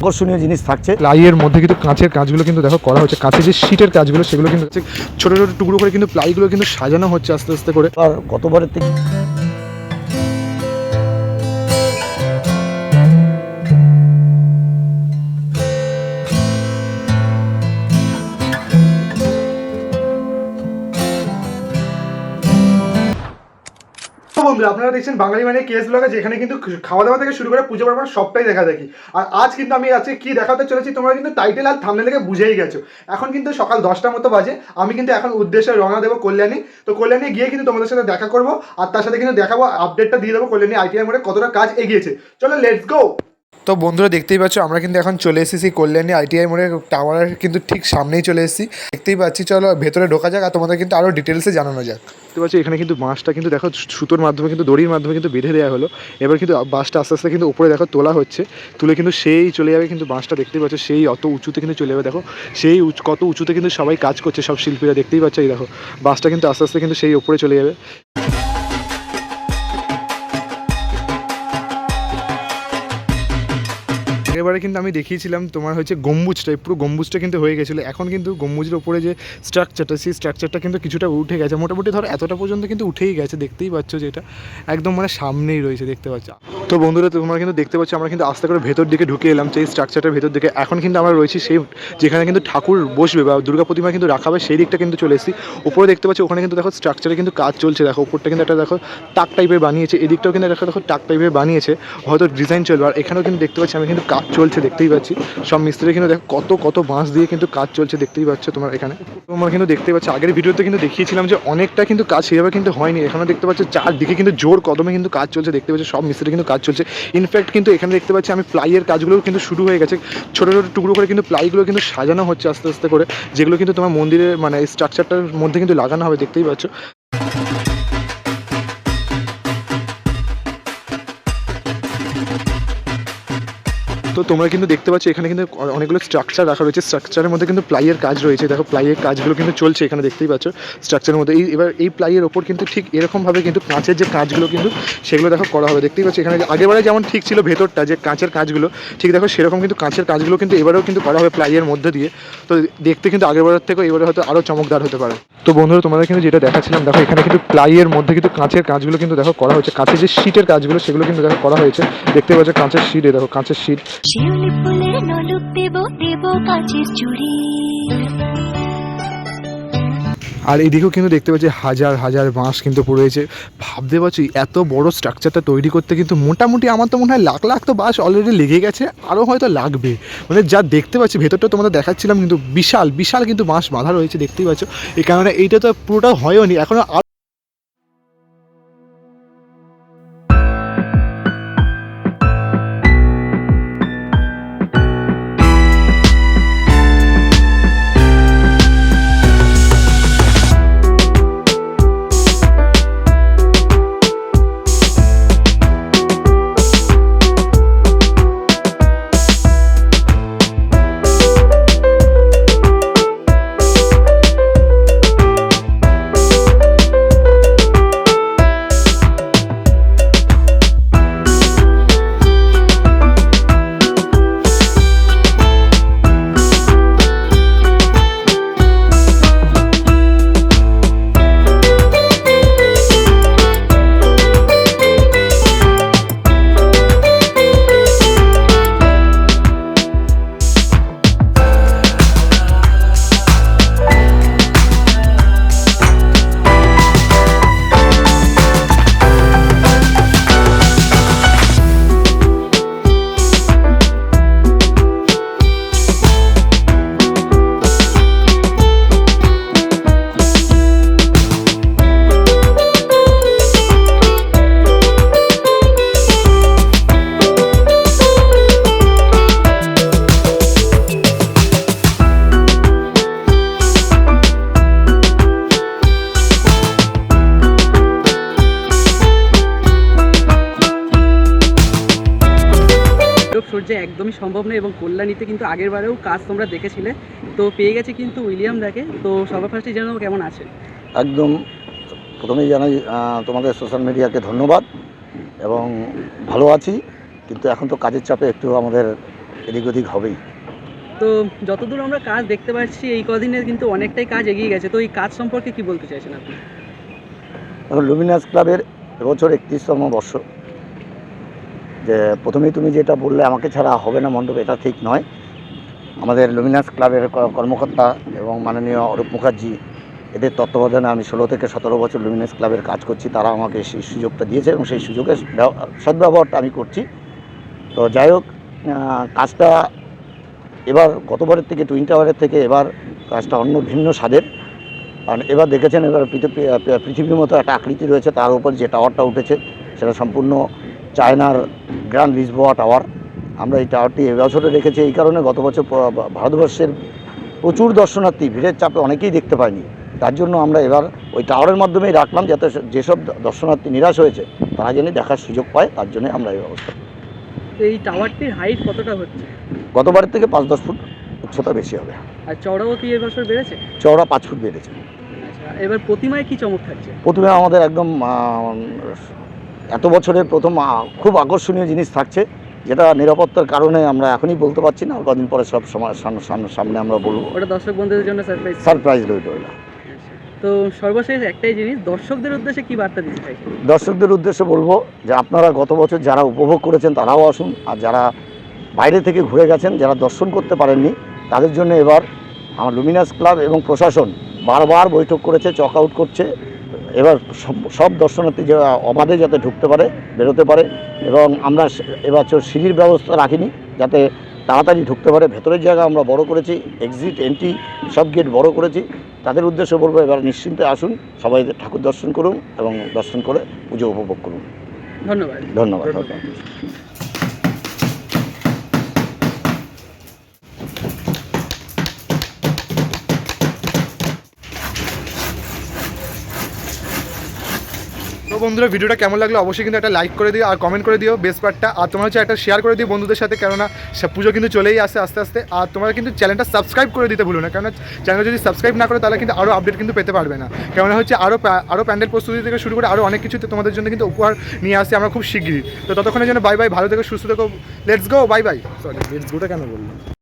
আকর্ষণীয় জিনিস থাকছে। প্লাইয়ের মধ্যে কিন্তু কাঁচের কাজগুলো কিন্তু দেখো করা হচ্ছে। কাঁচের যে শীটের কাজগুলো সেগুলো কিন্তু হচ্ছে ছোট ছোটো টুকরো করে কিন্তু প্লাইগুলো কিন্তু সাজানো হচ্ছে আস্তে আস্তে করে। আর গতবারের থেকে তো বন্ধু আপনারা দেখছেন বাঙালি মানে কেস ব্লগে যেখানে কিন্তু খাওয়া দাওয়া থেকে শুরু করে পুজো পার্বণ সবটাই দেখা দেখি। আর আজ কিন্তু আমি আজকে কি দেখাতে চলেছি, তোমরা কিন্তু টাইটেল আর থামনে থেকে বুঝেই গেছো। এখন কিন্তু সকাল দশটার মতো বাজে, আমি কিন্তু এখন উদ্দেশ্যে রওনা দেবো কল্যাণী। তো কল্যাণী গিয়ে কিন্তু তোমাদের সাথে দেখা করব, আর তার সাথে কিন্তু দেখাবো আপডেটটা দিয়ে দেবো কল্যাণী আইটিআই মোড়ে কতটা কাজ এগিয়েছে। চলো লেটস গো তো বন্ধুরা দেখতেই পাচ্ছ, আমরা কিন্তু এখন চলে এসেছি কল্যাণী আইটিআই মোড়ে টাওয়ারের কিন্তু ঠিক সামনেই চলে এসেছি। দেখতেই পাচ্ছি, চলো ভেতরে ঢোকা যাক আর তোমাদের কিন্তু আরও ডিটেলসে জানানো যাক। দেখতে পাচ্ছি, এখানে কিন্তু বাঁশটা কিন্তু দেখো, সুতোর মাধ্যমে কিন্তু, দড়ির মাধ্যমে কিন্তু বেঁধে দেওয়া হলো। এবার কিন্তু বাঁশটা আস্তে আস্তে কিন্তু উপরে দেখো তোলা হচ্ছে। তুলে কিন্তু সেই চলে যাবে কিন্তু বাঁশটা, দেখতেই পাচ্ছ, সেই অত উঁচুতে কিন্তু চলে যাবে। দেখো, সেই কত উঁচুতে কিন্তু সবাই কাজ করছে, সব শিল্পীরা দেখতেই পাচ্ছ, এই দেখো, বাঁশটা কিন্তু আস্তে আস্তে কিন্তু সেই উপরে চলে যাবে। এবারে কিন্তু আমি দেখিয়েছিলাম তোমার হচ্ছে গম্বুজটা পুরো গম্বুজটা কিন্তু হয়ে গেছিল। এখন কিন্তু গম্বুজের ওপরে যে স্ট্রাকচারটা সেই স্ট্রাকচারটা কিন্তু কিছুটা উঠে গেছে। মোটামুটি ধরো এতটা পর্যন্ত কিন্তু উঠেই গেছে, দেখতেই পাচ্ছ যেটা একদম মানে সামনেই রয়েছে, দেখতে পাচ্ছ। তো বন্ধুরা, তোমরা কিন্তু দেখতে পাচ্ছ আমরা কিন্তু আস্তে করে ভেতর দিকে ঢুকে এলাম সেই স্ট্রাকচারটার ভেতর দিকে। এখন কিন্তু আমরা রয়েছি সেই, যেখানে কিন্তু ঠাকুর বসবে বা দুর্গা প্রতিমা কিন্তু রাখা হবে, সেই দিকটা কিন্তু চলে এসেছি। উপরে দেখতে পাচ্ছি, ওখানে কিন্তু দেখো স্ট্রাকচারে কিন্তু কাজ চলছে। দেখো, উপরটা কিন্তু একটা দেখো টাক টাইপের বানিয়েছে। এদিকটাও কিন্তু দেখো দেখো টাক টাইপের বানিয়েছে। হয়তো ডিজাইন চলবে। আর এখানেও কিন্তু দেখতে পাচ্ছি, আমি কিন্তু কাজ চলছে দেখতেই পাচ্ছি। সব মিস্ত্রি কিন্তু দেখো, কত কত বাঁশ দিয়ে কিন্তু কাজ চলছে দেখতেই পাচ্ছ তোমার এখানে। তোমরা কিন্তু দেখতে পাচ্ছ, আগের ভিডিওতে কিন্তু দেখিয়েছিলাম যে অনেকটা কিন্তু কাজ সেভাবে কিন্তু হয়নি। এখানে দেখতে পাচ্ছ চারদিকে কিন্তু জোর কদমে কিন্তু কাজ চলছে, দেখতে পাচ্ছ সব মিস্ত্রি কিন্তু কাজ চলছে। ইনফ্যাক্ট কিন্তু এখানে দেখতে পাচ্ছি আমি প্লাইয়ের কাজগুলো কিন্তু শুরু হয়ে গেছে। ছোটো ছোটো টুকরো করে কিন্তু প্লাইগুলো কিন্তু সাজানো হচ্ছে আস্তে আস্তে করে, যেগুলো কিন্তু তোমার মন্দিরের মানে স্ট্রাকচারটার মধ্যে কিন্তু লাগানো হবে, দেখতেই পাচ্ছ। তো তোমরা কিন্তু দেখতে পাচ্ছ, এখানে কিন্তু অনেকগুলো স্ট্রাকচার রাখা রয়েছে। স্ট্রাকচারের মধ্যে কিন্তু প্লাইয়ের কাজ রয়েছে। দেখো প্লাইয়ের কাজগুলো কিন্তু চলছে এখানে, দেখতেই পাচ্ছ। স্ট্রাকচারের মধ্যে এই এবার এই প্লাইয়ের ওপর কিন্তু ঠিক এরকমভাবে কিন্তু কাঁচের যে কাজগুলো কিন্তু সেগুলো দেখো করা হবে। দেখতেই পাচ্ছ, এখানে আগেরবারে যেমন ঠিক ছিল ভেতরটা, যে কাঁচের কাজগুলো, ঠিক দেখো সেরকম কিন্তু কাঁচের কাজগুলো কিন্তু এবারেও কিন্তু করা হবে প্লাইয়ের মধ্যে দিয়ে। তো দেখতে কিন্তু আগেরবারের থেকে এবারে হয়তো আরও চমকদার হতে পারে। তো বন্ধুরা, তোমাদের কিন্তু যেটা দেখাচ্ছিলাম, দেখো, এখানে কিন্তু প্লাইয়ের মধ্যে কিন্তু কাঁচের কাজগুলো কিন্তু দেখো করা হয়েছে। কাঁচের যে শীটের কাজগুলো, সেগুলো কিন্তু দেখো করা হয়েছে। দেখতে পাচ্ছ, কাঁচের শীট দেখো, কাঁচের শীট শিউলি ফুলের নলুক দেব দেব আর এদিকেও কিন্তু দেখতে পাচ্ছি হাজার হাজার বাঁশ কিন্তু পড়েছে ভাবতে পারছি এত বড় স্ট্রাকচারটা তৈরি করতে কিন্তু মোটামুটি আমার তো মনে হয় লাখ লাখ তো বাঁশ অলরেডি লেগে গেছে আরও হয়তো লাগবে। মানে যা দেখতে পাচ্ছি, ভেতরটা তোমাদের দেখাচ্ছিলাম কিন্তু বিশাল বিশাল কিন্তু বাঁশ বাঁধা রয়েছে, দেখতেই পাচ্ছ। এই কারণে এইটা তো পুরোটা হয়নি এখনও সূর্যে একদমই সম্ভব নয় এবং কল্যাণীতে কিন্তু আগের বারেও কাজ তোমরা দেখেছিলে। তো পেয়ে গেছে কিন্তু উইলিয়াম দাকে। তো সবার ফার্স্টে জানাব কেমন আছে একদম প্রথমেই জানাই তোমাদের সোশ্যাল মিডিয়াকে ধন্যবাদ এবং ভালো আছি কিন্তু এখন তো কাজের চাপে একটু আমাদের এদিক ওদিক হবেই। তো যতদূর আমরা কাজ দেখতে পাচ্ছি এই কদিনে কিন্তু অনেকটাই কাজ এগিয়ে গেছে। তো এই কাজ সম্পর্কে কি বলতে চাইছেন আপনি? এখন লুমিনাস ক্লাবের এবছর একত্রিশতম বর্ষ। যে প্রথমেই তুমি যেটা বললে, আমাকে ছাড়া হবে না মণ্ডপ, এটা ঠিক নয়। আমাদের লুমিনাস ক্লাবের কর্মকর্তা এবং মাননীয় অরূপ মুখার্জি, এদের তত্ত্বাবধানে আমি ষোলো থেকে সতেরো বছর লুমিনাস ক্লাবের কাজ করছি। তারা আমাকে সেই সুযোগটা দিয়েছে এবং সেই সুযোগের সদ্ব্যবহারটা আমি করছি। তো যাই হোক কাজটা এবার গতবারের থেকে টুইন টাওয়ারের থেকে এবার কাজটা অন্য ভিন্ন স্বাদের। কারণ এবার দেখেছেন, এবার পৃথিবী, পৃথিবীর মতো একটা আকৃতি রয়েছে, তার উপর যে টাওয়ারটা উঠেছে, সেটা সম্পূর্ণ চায়নার গ্র্যান্ড লিসবোয়া টাওয়ার। আমরা এই টাওয়ারটি এবছরে রেখেছি এই কারণে গত বছর ভারতবর্ষের প্রচুর দর্শনার্থী ভিড়ের চাপে অনেকেই দেখতে পায়নি তার জন্য আমরা এবার ওই টাওয়ারের মাধ্যমেই রাখলাম যাতে যেসব দর্শনার্থী নিরাশ হয়েছে তারা যেন দেখার সুযোগ পায় তার জন্য আমরা এই ব্যবস্থা এই টাওয়ারটির হাইট কতটা হচ্ছে? গতবারের থেকে পাঁচ দশ ফুট উচ্চতা বেশি হবে। আর চওড়াও কি এবছর বেড়েছে? চওড়া পাঁচ ফুট বেড়েছে। আচ্ছা এবার প্রতিমায় কি চমক থাকছে? প্রথমে আমাদের একদম এত বছরের প্রথম খুব আকর্ষণীয় জিনিস থাকছে যেটা নিরাপত্তার কারণে আমরা এখনই বলতে পারছি না কদিন পরে সব সময় সামনে- আমরা বলব। ওটা দর্শক বন্ধুদের জন্য সারপ্রাইজ সারপ্রাইজ রইল তো সর্বশেষ একটাই জিনিস দর্শকদের উদ্দেশ্যে কি বার্তা দিতে চাইছেন? দর্শকদের উদ্দেশ্যে বলব যে আপনারা গত বছর যারা উপভোগ করেছেন তারাও আসুন আর যারা বাইরে থেকে ঘুরে গেছেন যারা দর্শন করতে পারেননি তাদের জন্য এবার আমার লুমিনাস ক্লাব এবং প্রশাসন বারবার বৈঠক করেছে চক আউট করছে। এবার সব- সব দর্শনার্থী যে অবাধে যাতে ঢুকতে পারে বেরোতে পারে এবং আমরা এবছর সিঁড়ির ব্যবস্থা রাখিনি যাতে তাড়াতাড়ি ঢুকতে পারে। ভেতরের জায়গা আমরা বড় করেছি এক্সিট এন্ট্রি সব গেট বড় করেছি। তাদের উদ্দেশ্যে বলব এবার নিশ্চিন্তে আসুন সবাই ঠাকুর দর্শন করুন এবং দর্শন করে পুজো উপভোগ করুন। ধন্যবাদ। ধন্যবাদ। বন্ধুরা, ভিডিওটা কেমন লাগল অবশ্যই কিন্তু একটা লাইক করে দিও আর কমেন্ট করে দিও। বেস্ট পার্টটা আর তোমার হচ্ছে একটা শেয়ার করে দিও বন্ধুদের সাথে, কেননা পুজো কিন্তু চলেই আসে আস্তে আস্তে। আর তোমরা কিন্তু চ্যানেলটা সাবস্ক্রাইব করে দিতে ভুলো না, কেননা চ্যানেল যদি সাবস্ক্রাইব না করো, তাহলে কিন্তু আরও আপডেট কিন্তু পেতে পারবে না। কেননা হচ্ছে আরও আরও প্যান্ডেল প্রস্তুতি থেকে শুরু করে আরও অনেক কিছু তোমাদের জন্য কিন্তু উপহার নিয়ে আসি আমরা খুব শিগগিরই। তো ততক্ষণের জন্য বাই বাই ভালো থেকে, সুস্থ থেকো let's go bye bye sorry let's গোটা কেন বললাম